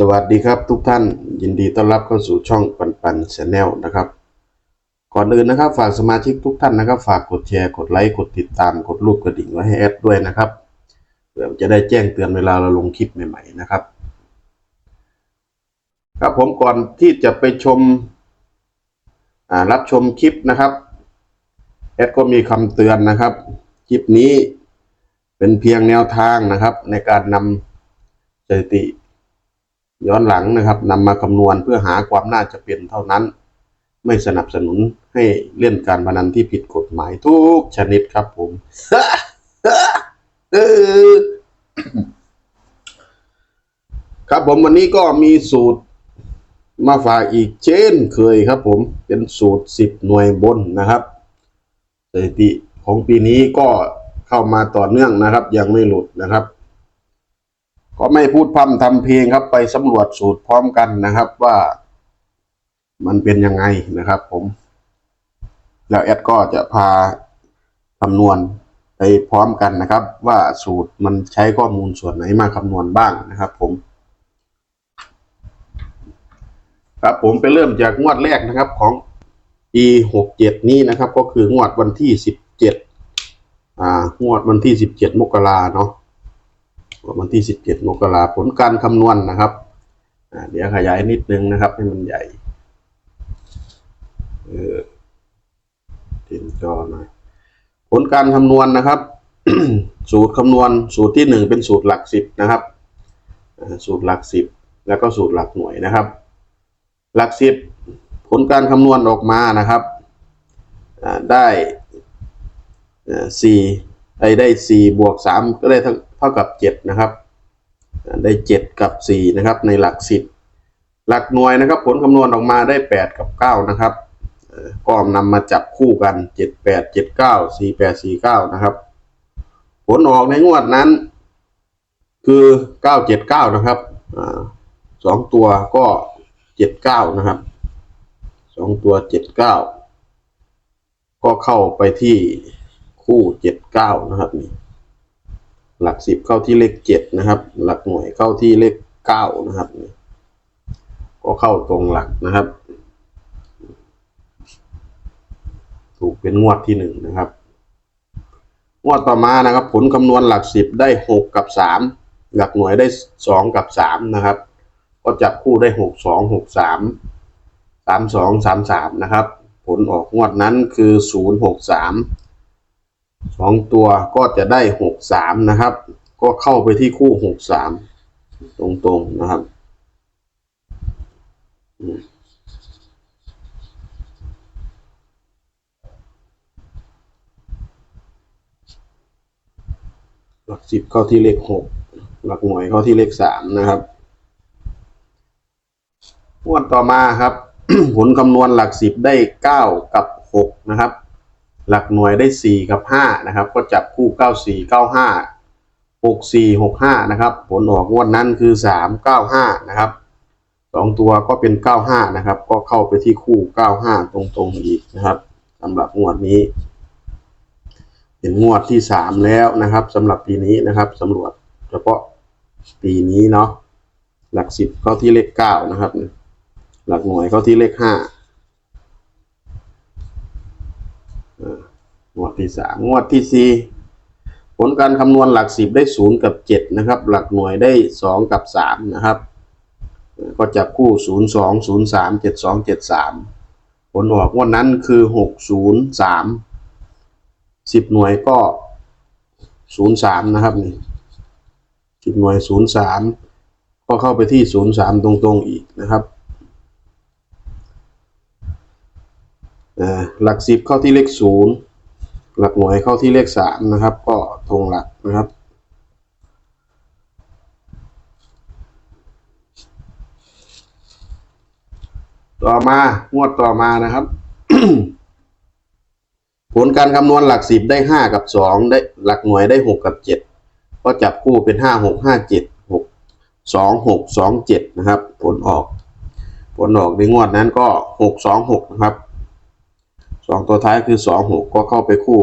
สวัสดีครับทุกท่านยินดีต้อนรับเข้าสู่ช่องปันปันชาแนลนะครับ ก่อนอื่นนะครับฝากสมาชิกทุกท่านนะครับ ฝากกดแชร์กดไลค์กดติดตามกดรูปกระดิ่งไว้ให้แอดด้วยนะครับเพื่อจะได้แจ้งเตือนเวลาเราลงคลิปใหม่ๆนะครับ ครับผมก่อนที่จะไปชมรับชมคลิปนะครับแอดก็มีคำเตือนนะครับ คลิปนี้เป็นเพียงแนวทางนะครับ ในการนำสถิติ ย้อนหลังนะครับนำมาคำนวณเพื่อหาความน่าจะเป็นเท่านั้น ไม่สนับสนุนให้เล่นการพนันที่ผิดกฎหมายทุกชนิดครับผมครับผมวันนี้ก็มีสูตรมาฝากอีกเช่นเคยครับผมเป็นสูตรสิบหน่วยบนนะครับสถิติของปีนี้ก็เข้ามาต่อเนื่องนะครับ ยังไม่หลุดนะครับ ก็ไม่พูดพร่ำทำเพลงครับ ไปสำรวจสูตรพร้อมกันนะครับว่ามันเป็นยังไงนะครับผม แล้วแอดก็จะพาคำนวณไปพร้อมกันนะครับ ว่าสูตรมันใช้ข้อมูลส่วนไหนมาคำนวณบ้างนะครับ ผม ครับผมไปเริ่มจากงวดแรกนะครับของ e หกเจ็ดนี้นะครับ ก็คืองวดวันที่สิบเจ็ดอ่างวดวันที่สิบเจ็ดมกราเนาะ วันที่ 17 มกราผลการคำนวณนะครับเดี๋ยวขยายนิดนึงนะครับ ให้มันใหญ่เออเต็มจอหน่อยผลการคำนวณนะครับ สูตรคำนวณสูตรที่หนึ่งเป็นสูตรหลักสิบนะครับ สูตรหลักสิบแล้วก็สูตรหลักหน่วยนะครับ หลักสิบผลการคำนวณออกมานะครับได้สี่ไอ้ได้สี่บวกสามก็ได้เท่า เท่ากับเจ็ดนะครับ ได้เจ็ดกับสี่นะครับ ในหลักสิบหลักหน่วยนะครับ ผลคำนวณออกมาได้แปดกับเก้านะครับก็นำมาจับคู่กันเจ็ดแปดเจ็ดเก้าสี่แปดสี่เก้านะครับ ผลออกในงวดนั้น คือเก้าเจ็ดเก้านะครับอสองตัวก็เจ็ดเก้านะครับสองตัวเจ็ดเก้าก็เข้าไปที่คู่เจ็ดเก้านะครับนี่ หลักสิบเข้าที่เลขเจ็ดนะครับ หลักหน่วยเข้าที่เลขเก้านะครับ ก็เข้าตรงหลักนะครับ ถูกเป็นงวดที่หนึ่งนะครับงวดต่อมานะครับ ผลคำนวณหลักสิบได้หกกับสามหลักหน่วยได้สองกับสามนะครับ ก็จับคู่ได้หกสองหกสามสามสองสามสามนะครับ ผลออกงวดนั้นคือศูนย์หกสาม สองตัวก็จะได้หกสามนะครับ ก็เข้าไปที่คู่หกสามตรงๆนะครับหลักสิบเข้าที่เลขหกหลักหน่วยเข้าที่เลขสามนะครับงวดต่อมาครับ ผลคำนวณหลักสิบได้เก้ากับหกนะครับ หลักหน่วยได้ 4 กับ 5 นะครับ ก็จับคู่ 94 95 64 65 นะครับ ผลออกงวดนั้นคือ 395 นะครับ 2 ตัวก็เป็น 95 นะครับ ก็เข้าไปที่คู่ 95 ตรงๆอีกนะครับสำหรับงวดนี้ เป็นงวดที่ 3 แล้วนะครับสำหรับปีนี้นะครับสำรวจเฉพาะปีนี้เนาะหลัก 10 เข้าที่เลข 9 นะครับ หลักหน่วยเข้าที่เลข 5 ที่สามงวดที่สี่ผลการคำนวณหลักสิบได้ศูนย์กับเจ็ดนะครับ หลักหน่วยได้สองกับสามนะครับ ก็จับคู่ศูนย์สองศูนย์สามเจ็ดสองเจ็ดสามผลออกงวันนั้นคือหกศูนย์สามสิบหน่วยก็ศูนย์สามนะครับนี่สิบหน่วยศูนย์สามก็เข้าไปที่ศูนย์สามตรงๆอีกนะครับหลักสิบเข้าที่เลขศูนย์ หลักหน่วยเข้าที่เลขสามนะครับ ก็ตรงหลักนะครับ ต่อมางวดต่อมานะครับ ผลการคำนวณหลักสิบได้ห้ากับสองได้หลักหน่วยได้หกกับเจ็ดก็จับคู่เป็นห้าหกห้าเจ็ดหกสองหกสองเจ็ดนะครับ ผลออก ผลออกในงวดนั้นก็หกสองหกนะครับ สองตัวท้ายคือสองหกก็เข้าไปคู่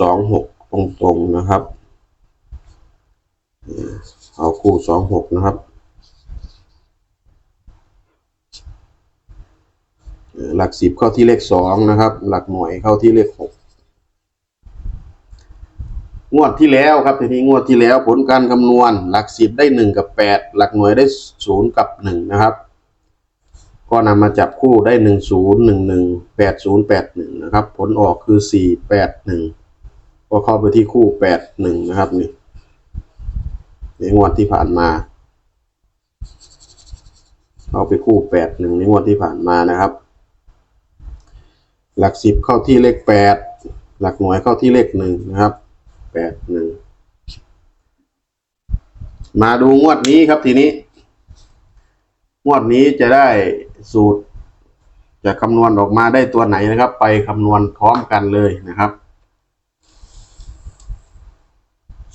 สองหกตรงๆนะครับ เอาคู่สองหกนะครับหลักสิบเข้าที่เลขสองนะครับ หลักหน่วยเข้าที่เลขหกงวดที่แล้วครับทีนี้งวดที่แล้วผลการคำนวณ หลักสิบได้หนึ่งกับแปดหลักหน่วยได้ศูนย์กับหนึ่งนะครับ ก็นำมาจับคู่ได้หนึ่งศูนย์หนึ่งหนึ่งแปดศูนย์แปดหนึ่งนะครับ ผลออกคือสี่แปดหนึ่งก็เข้าไปที่คู่แปดหนึ่งนะครับนี่ในงวดที่ผ่านมาเข้าไปคู่แปดหนึ่งในงวดที่ผ่านมานะครับ หลักสิบเข้าที่เลขแปดหลักหน่วยเข้าที่เลขหนึ่งนะครับแปดหนึ่งมาดูงวดนี้ครับทีนี้ งวดนี้จะได้ สูตร จะคำนวณออกมาได้ตัวไหนนะครับ ไปคำนวณพร้อมกันเลยนะครับ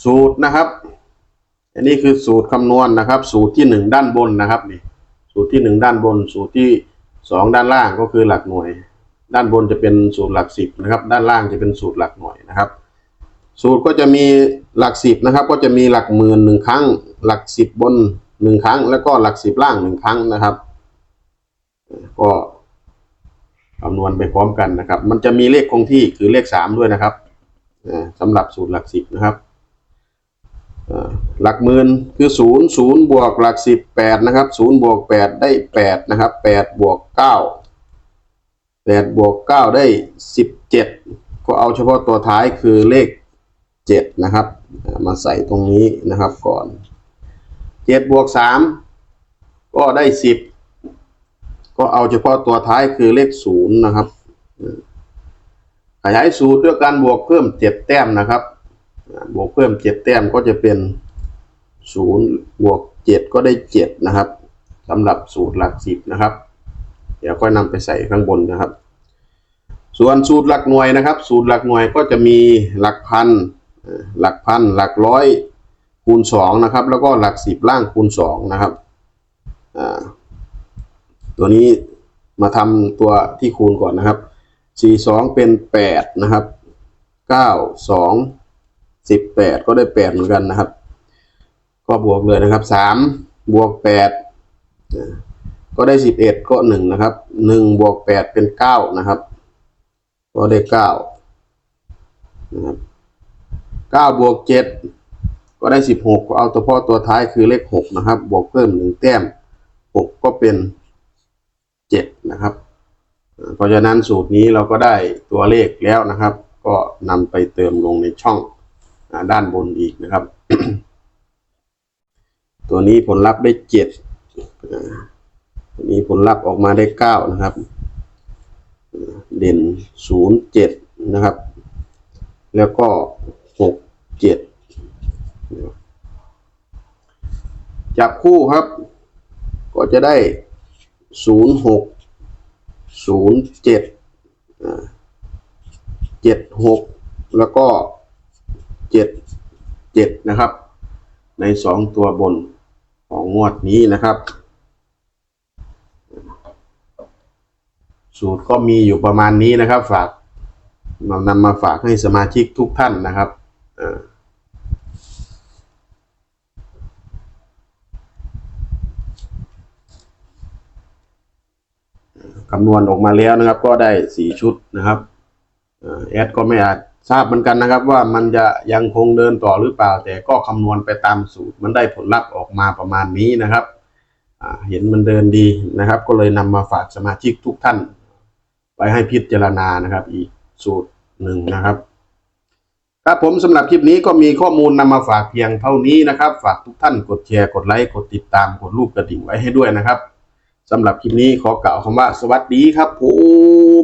สูตรนะครับ อันนี้คือสูตรคำนวณนะครับ สูตรที่หนึ่งด้านบนนะครับนี่สูตรที่หนึ่งด้านบน สูตรที่สองด้านล่างก็คือหลักหน่วย ด้านบนจะเป็นสูตรหลักสิบนะครับ ด้านล่างจะเป็นสูตรหลักหน่วยนะครับ สูตรก็จะมีหลักสิบนะครับ ก็จะมีหลักหมื่นหนึ่งครั้ง หลักสิบบนหนึ่งครั้ง แล้วก็หลักสิบล่างหนึ่งครั้งนะครับ ก็คำนวณไปพร้อมกันนะครับ มันจะมีเลขคงที่คือเลขสามด้วยนะครับสำหรับสูตรหลักสิบนะครับหลักหมื่นคือศูนย์ศูนย์บวกหลักสิบแปดนะครับศูนย์บวกแปดได้แปดนะครับแปดบวกเก้าแปดบวกเก้าได้สิบเจ็ดก็เอาเฉพาะตัวท้ายคือเลขเจ็ดนะครับ มาใส่ตรงนี้นะครับก่อนเจ็ดบวกสามก็ได้สิบ ก็เอาเฉพาะตัวท้ายคือเลขศูนย์นะครับ ขยายสูตรด้วยการบวกเพิ่มเจ็ดแต้มนะครับ บวกเพิ่มเจ็ดแต้มก็จะเป็นศูนย์บวกเจ็ดก็ได้เจ็ดนะครับสำหรับสูตรหลักสิบนะครับ เดี๋ยวค่อยนำไปใส่ข้างบนนะครับ ส่วนสูตรหลักหน่วยนะครับ สูตรหลักหน่วยก็จะมีหลักพัน หลักพัน หลักร้อยคูณสองนะครับ แล้วก็หลักสิบล่างคูณสองนะครับ อ่า ตัวนี้มาทำตัวที่คูณก่อนนะครับสี่สองเป็นแปดนะครับเก้าสองสิบแปดก็ได้แปดเหมือนกันนะครับ ก็บวกเลยนะครับสามบวกแปดก็ได้สิบเอ็ดก็หนึ่งนะครับหนึ่งบวกแปดเป็นเก้านะครับ ก็ได้เก้านะครับเก้าบวกเจ็ดก็ได้สิบหกก็เอาตัวพ่อตัวท้ายคือเลขหกนะครับ บวกเพิ่มหนึ่งแต้มหกก็เป็น จ็ดนะครับ เพราะฉะนั้นสูตรนี้เราก็ได้ตัวเลขแล้วนะครับ ก็นำไปเติมลงในช่องด้านบนอีกนะครับ ตัวนี้ผลลัพธ์ได้เจ็ดตัวนี้ผลลัพธ์ออกมาได้เก้านะครับ เด่นศูนย์เจ็ดนะครับ แล้วก็หกเจ็ดจับคู่ครับ ก็จะได้ ศูนย์หกศูนย์เจ็ดเจ็ดหกแล้วก็เจ็ดเจ็ดนะครับ ในสองตัวบนของงวดนี้นะครับ สูตรก็มีอยู่ประมาณนี้นะครับ ฝากนำนำมาฝากให้สมาชิกทุกท่านนะครับอ่า คำนวณออกมาแล้วนะครับ ก็ได้สี่ชุดนะครับอแอดก็ไม่อาจทราบเหมือนกันนะครับ ว่ามันจะยังคงเดินต่อหรือเปล่า แต่ก็คำนวณไปตามสูตร มันได้ผลลัพธ์ออกมาประมาณนี้นะครับเห็นมันเดินดีนะครับ ก็เลยนำมาฝากสมาชิกทุกท่าน ไปให้พิจารณานะครับ อีกสูตรหนึ่งนะครับครับผมสำหรับคลิปนี้ก็มีข้อมูลนำมาฝากเพียงเท่านี้นะครับ ฝากทุกท่านกดแชร์กดไลค์กดติดตามกดรูปกระดิ่งไว้ให้ด้วยนะครับ สำหรับคลิปนี้ขอกล่าวคำว่าสวัสดีครับผม